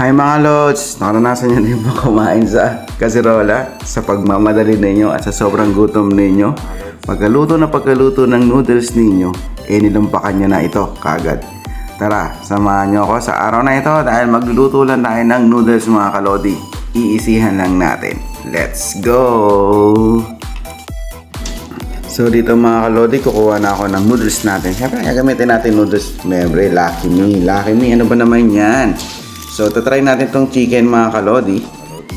Hi mga Lods! Naranasan niyo din ba kumain sa kasirola sa pagmamadali ninyo at sa sobrang gutom ninyo? Pagkaluto na pagkaluto ng noodles ninyo, eh nilumpakan nyo na ito kagad. Tara, samahan nyo ako sa araw na ito dahil magluluto lang tayo ng noodles mga kalodi. Iisihan lang natin. Let's go! So dito mga kalodi, kukuha na ako ng noodles natin. Siyempre, gagamitin natin noodles, membre, Lucky Me. Lucky Me, ano ba naman yan? So, tatry natin tong chicken mga kalodi.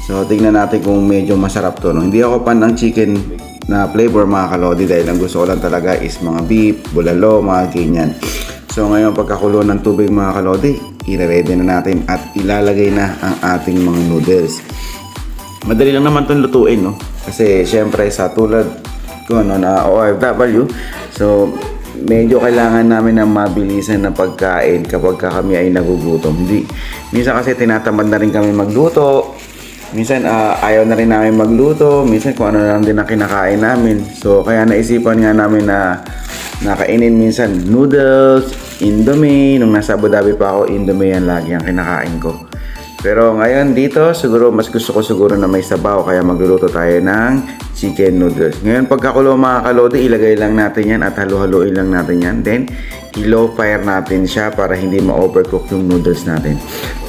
So, tingnan natin kung medyo masarap to. No? Hindi ako pan ng chicken na flavor mga kalodi dahil ang gusto ko lang talaga is mga beef, bulalo, mga ganyan. So, ngayon pagkakulo ng tubig mga kalodi, i-ready na natin at ilalagay na ang ating mga noodles. Madali lang naman itong lutuin, no? Kasi syempre sa tulad ko, no, na OFW, so medyo kailangan namin ng mabilisan na pagkain kapag ka kami ay nagugutom. Hindi, minsan kasi tinatamad na rin kami magluto, minsan ah, ayaw na rin namin magluto, minsan kung ano na lang din ang kinakain namin. So kaya naisipan nga namin na nakainin minsan noodles, indomie, nung nasa Abu Dhabi pa ako, indomie yan lagi ang kinakain ko. Pero ngayon dito, siguro mas gusto ko siguro na may sabaw kaya magluluto tayo ng chicken noodles. Ngayon pagkakulo mga kalodi, ilagay lang natin yan at halu-haluin lang natin yan. Then, i-low fire natin siya para hindi ma-overcook yung noodles natin.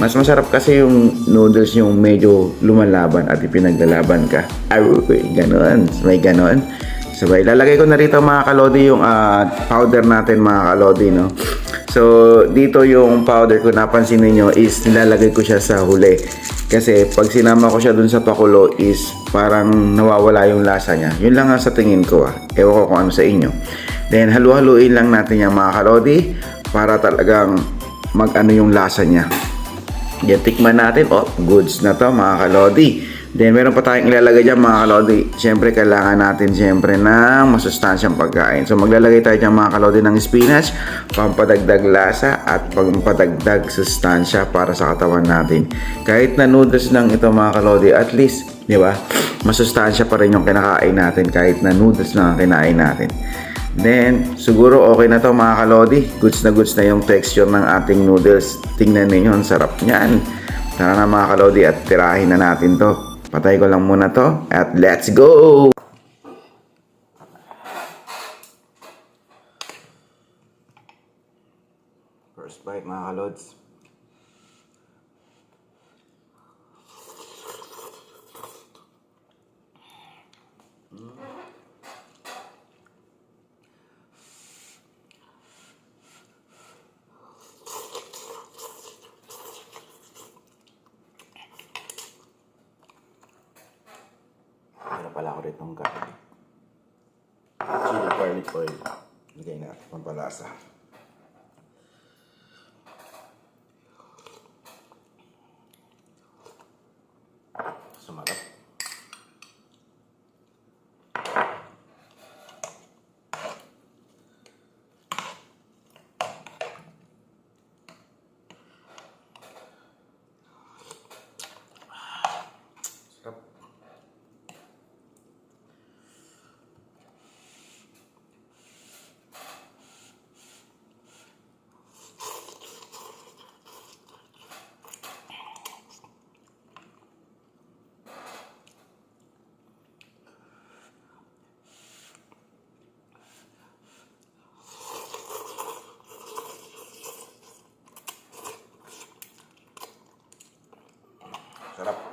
Mas masarap kasi yung noodles yung medyo lumalaban at ipinaglalaban ka. Ay, ganon. May ganon. Sabay, ilalagay ko na rito mga kalodi yung ah, powder natin mga kalodi, no? So, dito yung powder ko napansin niyo is nilalagay ko siya sa huli. Kasi pag sinama ko siya dun sa pakulo is parang nawawala yung lasa niya. Yun lang ang sa tingin ko ah. Ewan ko kung ano sa inyo. Then, halu-haluin lang natin yung mga kalodi para talagang mag-ano yung lasa niya. Yan, tikman natin. Oh, goods na to mga kalodi. Then, meron pa tayong ilalagay dyan mga kalodi. Siyempre, kailangan natin siyempre ng masustansyang pagkain. So, maglalagay tayo dyan mga kalodi ng spinach, pampadagdag lasa at pampadagdag sustansya para sa katawan natin. Kahit na noodles lang ito mga kalodi, at least, di ba, masustansya pa rin yung kinakain natin kahit na noodles lang ang kinain natin. Then, siguro okay na to mga kalodi. Goods na goods na yung texture ng ating noodles. Tingnan ninyo, ang sarap niyan. Tara na mga kalodi at tirahin na natin to. Patay ko lang muna to at let's go! First bite mga kalods. Meron pala ako rito ng garlic. Chili garlic oil. Lagay na pampalasa. Sumarap. Sarap. Sarap.